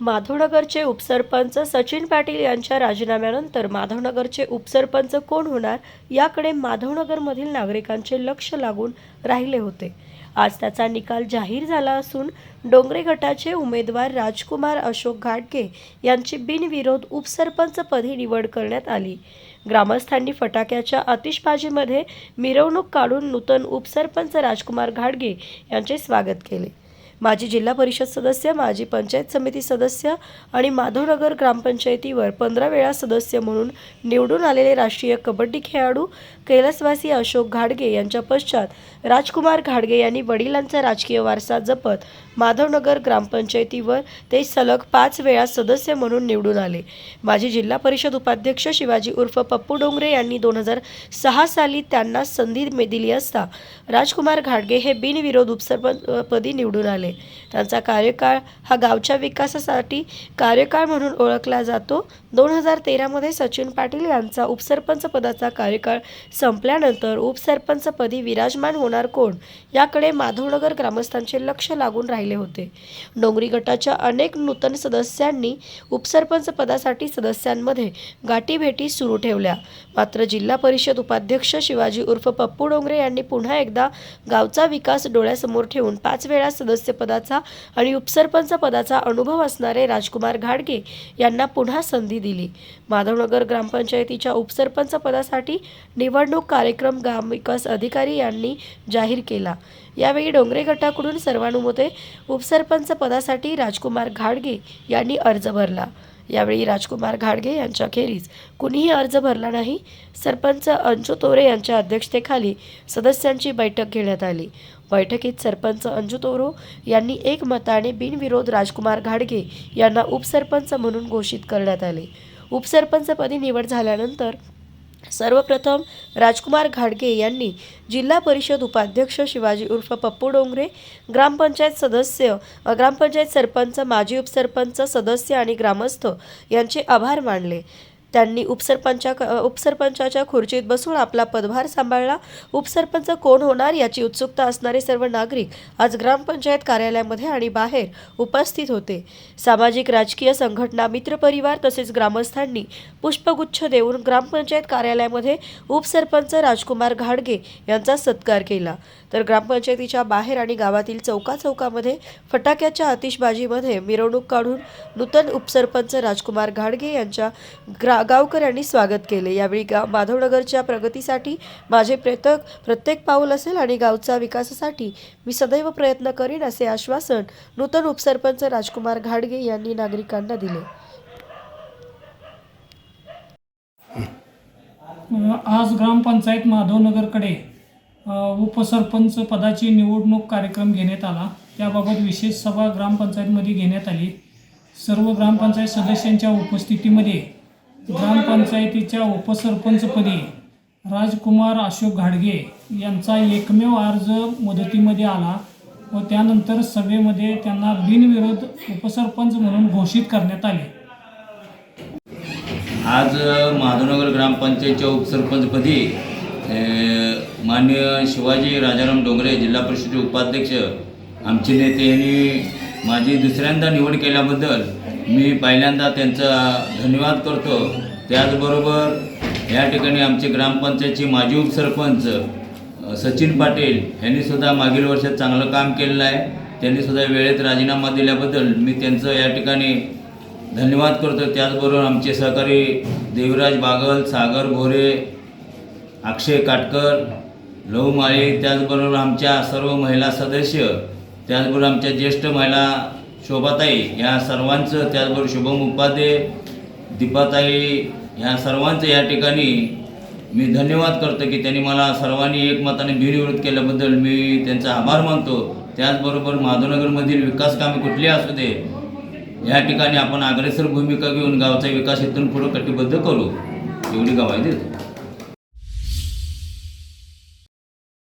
माधवनगरचे उपसरपंच सचिन पाटील यांच्या राजीनाम्यानंतर माधवनगरचे उपसरपंच कोण होणार याकडे माधवनगरमधील नागरिकांचे लक्ष लागून राहिले होते. आज त्याचा निकाल जाहीर झाला असून डोंगरे गटाचे उमेदवार राजकुमार अशोक घाटगे यांची बिनविरोध उपसरपंचपदी निवड करण्यात आली. ग्रामस्थांनी फटाक्याच्या आतिषबाजीमध्ये मिरवणूक काढून नूतन उपसरपंच राजकुमार घाटगे यांचे स्वागत केले. माजी जिल्हा परिषद सदस्य माजी पंचायत समिती सदस्य आणि माधवनगर ग्रामपंचायतीवर पंधरा वेळा सदस्य म्हणून निवडून आलेले राष्ट्रीय कबड्डी खेळाडू कैलासवासी अशोक घाडगे यांच्या पश्चात राजकुमार घाडगे यांनी वडिलांचा राजकीय वारसा जपत माधवनगर ग्रामपंचायतीवर ते सलग पाच वेळा सदस्य म्हणून निवडून आले. माजी जिल्हा परिषद उपाध्यक्ष शिवाजी उर्फ पप्पू डोंगरे यांनी दोन हजार सहा साली त्यांना संधी दिली असता राजकुमार घाडगे हे बिनविरोध उपसरपंचपदी निवडून आले. त्यांचा कार्यकाळ हा गावच्या विकासासाठी कार्यकाळ म्हणून ओळखला जातो. दोन हजार तेरामध्ये सचिन पाटील यांचा उपसरपंच पदाचा कार्यकाळ संपल्यानंतर उपसरपंचपदी विराजमान होणार कोण? याकडे माधवनगर ग्रामस्थांचे लक्ष लागून राहिले होते. डोंगरी गटाच्या अनेक नूतन सदस्यांनी उपसरपंच पदासाठी सदस्यांमध्ये गाठीभेटी सुरू ठेवल्या. मात्र जिल्हा परिषद उपाध्यक्ष शिवाजी उर्फ पप्पू डोंगरे यांनी पुन्हा एकदा गावचा विकास डोळ्यासमोर ठेवून पाच वेळा सदस्य पदाचा आणि उपसरपंच पदाचा अनुभव असणारे राजकुमार घाडगे यांना पुन्हा संधी दिली. माधवनगर ग्रामपंचायतीच्या उपसरपंच पदासाठी निवडणूक कार्यक्रम ग्रामविकास अधिकारी यांनी जाहीर केला. यावेळी डोंगरे गटाकडून सर्वानुमते उपसरपंच पदासाठी राजकुमार घाडगे यांनी अर्ज भरला. यावेळी राजकुमार घाडगे यांच्याखेरीज कुणीही अर्ज भरला नाही. सरपंच अंजू तोरे यांच्या अध्यक्षतेखाली सदस्यांची बैठक घेण्यात आली. बैठकीत सरपंच अंजू तोरो यांनी एक मताने बिनविरोध राजकुमार घाडगे यांना उपसरपंच म्हणून घोषित करण्यात आले. उपसरपंचपदी निवड झाल्यानंतर सर्वप्रथम राजकुमार घाडगे यांनी जिल्हा परिषद उपाध्यक्ष शिवाजी उर्फ पप्पू डोंगरे ग्रामपंचायत सदस्य ग्रामपंचायत सरपंच माजी उपसरपंच सदस्य आणि ग्रामस्थ यांचे आभार मानले. त्यांनी उपसरपंचा उपसरपंचाच्या खुर्चीत बसून आपला पदभार सांभाळला. उपसरपंच कोण होणार याची उत्सुकता असणारे सर्व नागरिक आज ग्रामपंचायत कार्यालयामध्ये आणि बाहेर उपस्थित होते. सामाजिक राजकीय संघटना मित्रपरिवार तसेच ग्रामस्थांनी पुष्पगुच्छ देऊन ग्रामपंचायत कार्यालयामध्ये उपसरपंच राजकुमार घाडगे यांचा सत्कार केला. तर ग्रामपंचायतीच्या बाहेर आणि गावातील चौका चौकामध्ये फटाक्याच्या आतिषबाजीमध्ये मिरवणूक काढून नूतन उपसरपंच राजकुमार घाडगे यांच्या ग्रा गावकऱ्यांनी स्वागत केले. यावेळी गाव माधवनगरच्या प्रगतीसाठी माझे प्रत्येक प्रत्येक पाऊल असेल आणि गावचा विकासासाठी मी सदैव प्रयत्न करीन असे आश्वासन नूतन उपसरपंच राजकुमार घाडगे यांनी नागरिकांना दिले. आज ग्रामपंचायत माधवनगरकडे उपसरपंच पदाची निवडणूक कार्यक्रम घेण्यात आला. त्याबाबत विशेष सभा ग्रामपंचायतमध्ये घेण्यात आली. सर्व ग्रामपंचायत सदस्यांच्या उपस्थितीमध्ये ग्रामपंचायतीच्या उपसरपंचपदी राजकुमार अशोक घाडगे यांचा एकमेव अर्ज मदतीमध्ये आला व त्यानंतर सभेमध्ये त्यांना बिनविरोध उपसरपंच म्हणून घोषित करण्यात आले. आज माधवनगर ग्रामपंचायतच्या उपसरपंचपदी मान्य माननीय शिवाजी राजाराम डोंगरे जिल्हा परिषदेचे उपाध्यक्ष आमचे नेते यांनी माझी दुसऱ्यांदा निवड केल्याबद्दल मी पहिल्यांदा त्यांचा धन्यवाद करतो. त्याचबरोबर या ठिकाणी आमचे ग्रामपंचायतचे माजी उपसरपंच सचिन पाटील ह्यांनीसुद्धा मागील वर्षात चांगलं काम केलेलं आहे. त्यांनीसुद्धा वेळेत राजीनामा दिल्याबद्दल मी त्यांचं या ठिकाणी धन्यवाद करतो. त्याचबरोबर आमचे सहकारी देवराज बागल सागर भोरे अक्षय काटकर लहू माळी त्याचबरोबर आमच्या सर्व महिला सदस्य त्याचबरोबर आमच्या ज्येष्ठ महिला शोभाताई या सर्वांचं त्याचबरोबर शुभम उपाध्ये दीपाताई ह्या सर्वांचं या ठिकाणी मी धन्यवाद करतो की त्यांनी मला सर्वांनी एकमताने बिनविरोध केल्याबद्दल मी त्यांचा आभार मानतो. त्याचबरोबर माधवनगरमधील विकास कामे कुठली असू दे या ठिकाणी आपण अग्रेसर भूमिका घेऊन गावचा विकास इथून पुढे कटिबद्ध करू. एवढी गवाही देतो.